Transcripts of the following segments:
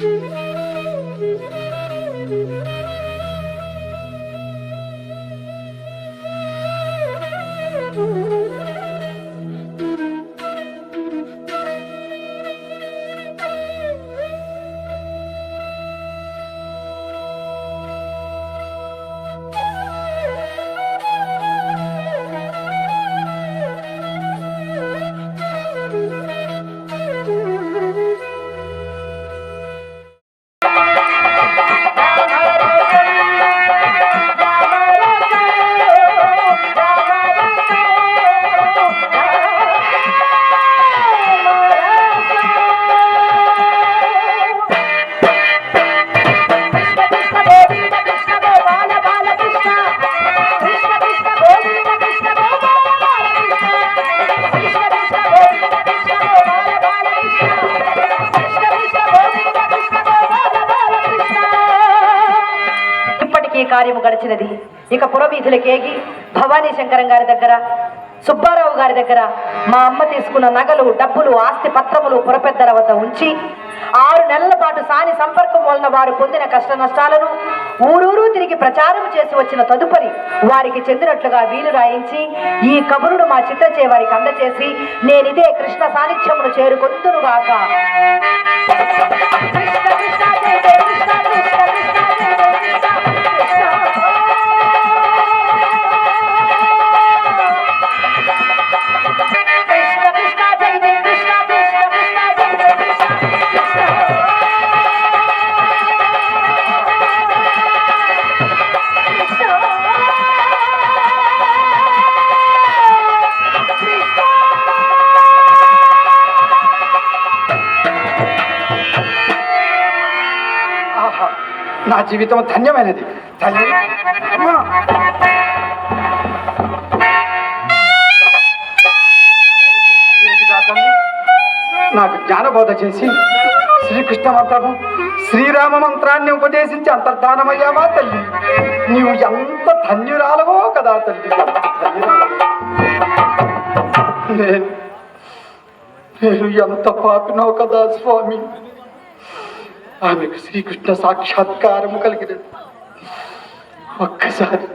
Música కార్యము గడిచినది. ఇక పురవీధులకేగి భవానీ శంకరం గారి దగ్గర సుబ్బారావు గారి దగ్గర మా అమ్మ తీసుకున్న నగలు డబ్బులు ఆస్తి పత్రములు పురపెద్దల వద్ద ఉంచి ఆరు నెలల పాటు సాని సంపర్కం వలన వారు పొందిన కష్ట నష్టాలను ఊరూరు తిరిగి ప్రచారం చేసి వచ్చిన తదుపరి వారికి చెందినట్లుగా వీలు రాయించి ఈ కబురును మా చిత్తచే వారికి అందచేసి నేనిదే కృష్ణ సాన్నిధ్యమును చేరుకొందునుగాక. నా జీవితం ధన్యమైనది. తల్లి. నాకు జ్ఞానబోధ చేసి శ్రీకృష్ణ మంత్రము శ్రీరామ మంత్రాన్ని ఉపదేశించి అంతర్ధానమయ్యావా తల్లి? నీవు ఎంత ధన్యురాలవో కదా తల్లి. నేను నేను ఎంత పాపినో కదా స్వామి. ఆమెకు శ్రీకృష్ణ సాక్షాత్కారము కలిగినది. ఒక్కసారి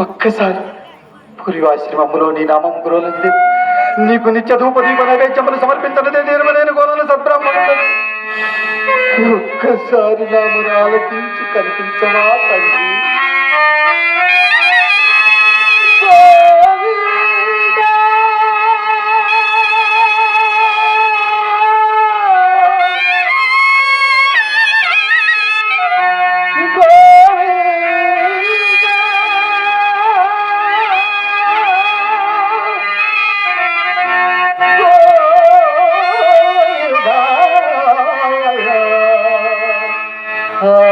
ఒక్కసారి పురివాశ్రమములో నీ నామం గురువులంది. నీకు నిత్య ధూపదీప నైవేద్యములు సమర్పించినదే నిర్మలైన గోలను సద్బ్రాహ్మణులను ఒక్కసారి నామను ఆలకించి కనిపించవా తండ్రి? Oh.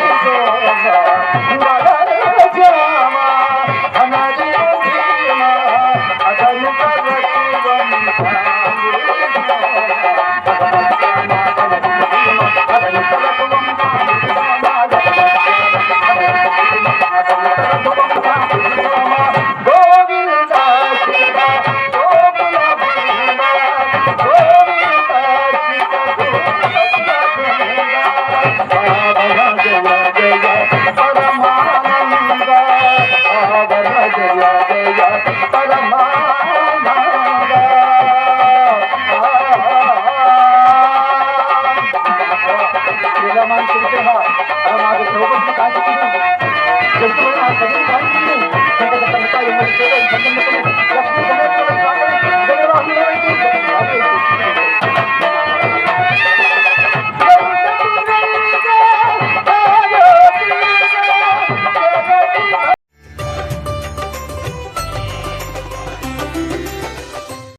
Thank you.